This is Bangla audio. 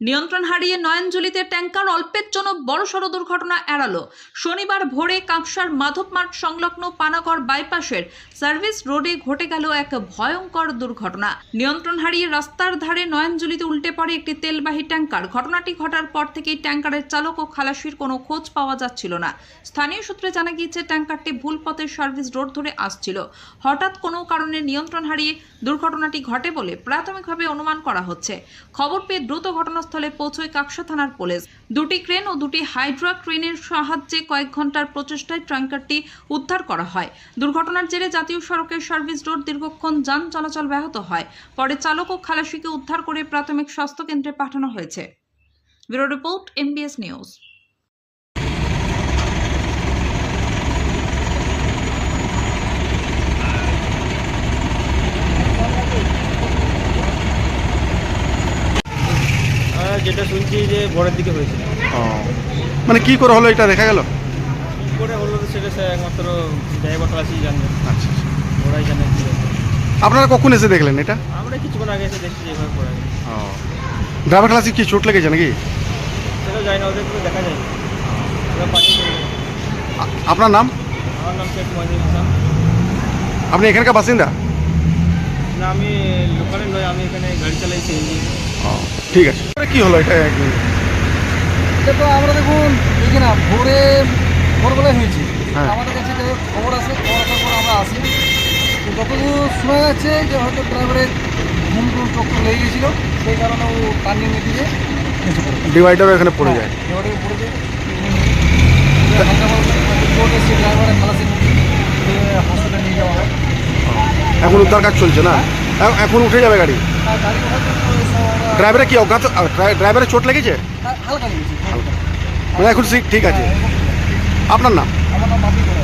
নিয়ন্ত্রণ হারিয়ে নয়নজুলিতে ট্যাঙ্কার অল্পের জন্য বড়সড় দুর্ঘটনা এড়ালো। শনিবার ভোরে কাঁকসার মাধব মাঠ সংলগ্ন পানাগড় বাইপাসের সার্ভিস রোডে ঘটে গেল এক ভয়ঙ্কর দুর্ঘটনা। নিয়ন্ত্রণ হারিয়ে রাস্তার ধারে নয়নজুলিতে উল্টে পড়ে একটি তেলবাহী ট্যাঙ্কার ঘটনাটি ঘটার পর থেকেই ট্যাঙ্কারের চালক ও খালাসির কোনো খোঁজ পাওয়া যাচ্ছিল না। স্থানীয় সূত্রে জানা গিয়েছে ট্যাঙ্কারটি ভুল পথে সার্ভিস রোড ধরে আসছিল। হঠাৎ কোনো কারণে নিয়ন্ত্রণ হারিয়ে দুর্ঘটনাটি ঘটে বলে প্রাথমিকভাবে অনুমান করা হচ্ছে। খবর পেয়ে দ্রুত ঘটনাস্থলে পৌঁছয় কাকসা থানার পুলিশ। দুটি ক্রেন ও দুটি হাইড্রা ক্রেনের সাহায্যে কয়েক ঘণ্টার প্রচেষ্টায় ট্রাঙ্কারটি উদ্ধার করা হয়। দুর্ঘটনার জেরে জাতীয় সড়কের সার্ভিস রোড দীর্ঘক্ষণ যান চলাচল ব্যাহত হয়। পরে চালক ও খালাসিকে উদ্ধার করে প্রাথমিক স্বাস্থ্য কেন্দ্রে পাঠানো হয়েছে। Bureau report, MBS news. যেটা শুনছি যে ভোরের দিকে হয়েছিল ও। মানে কি করে হলো এটা দেখা গেল? কী করে হলো তো সেটা সে একমাত্র ড্রাইভার ক্লাসই জানবে আচ্ছা আচ্ছা। ওরাই জানে কি। আপনারা কখন এসে দেখলেন এটা? আমরা কিছুক্ষণ আগে এসে দেখছি যেভাবে পড়ে গেছে ও। ড্রাইভার ক্লাসে কি চোট লেগেছে নাকি? সেটাও যায় না ওদের তো দেখা যায়। ওরা পাঠিয়ে দেবে। আ- আপনার নাম? আমার নাম শেখ মহিদুল হাসান। আপনি এখানকার বাসিন্দা? না আমি লোকালে নয় আমি এখানে গাড়ি চালাই সিএনজি ও ঠিক আছে। এটা কি হলো এটা একদিন? দেখো আমরা দেখুন দেখি না ভোরে ভোরবেলায় হয়েছে। হ্যাঁ। আমাদের কাছে খবর আসে খবর আসার পর আমরা আসি। তো যতদূর শোনা যাচ্ছে যে হয়তো ড্রাইভারের ঘুম টুম টক্কর লেগে গেছিল সেই কারণে ও টার্নিং নিচে পড়ে ডিভাইডারও এখানে পড়ে যায়। এবারে পড়ে যায়। ড্রাইভারের খালাসি হসপিটালে নিয়ে যাওয়া হয়। এখন উদ্ধার কাজ চলছে না? এ- এখন উঠে যাবে গাড়ি? ড্রাইভারের কি অজ্ঞাত আ, ড্রাই- ড্রাইভারের চোট লেগেছে হালকা লেগেছে মানে এখন ঠিক- ঠিক আছে আপনার নাম আমার নাম বাপি করে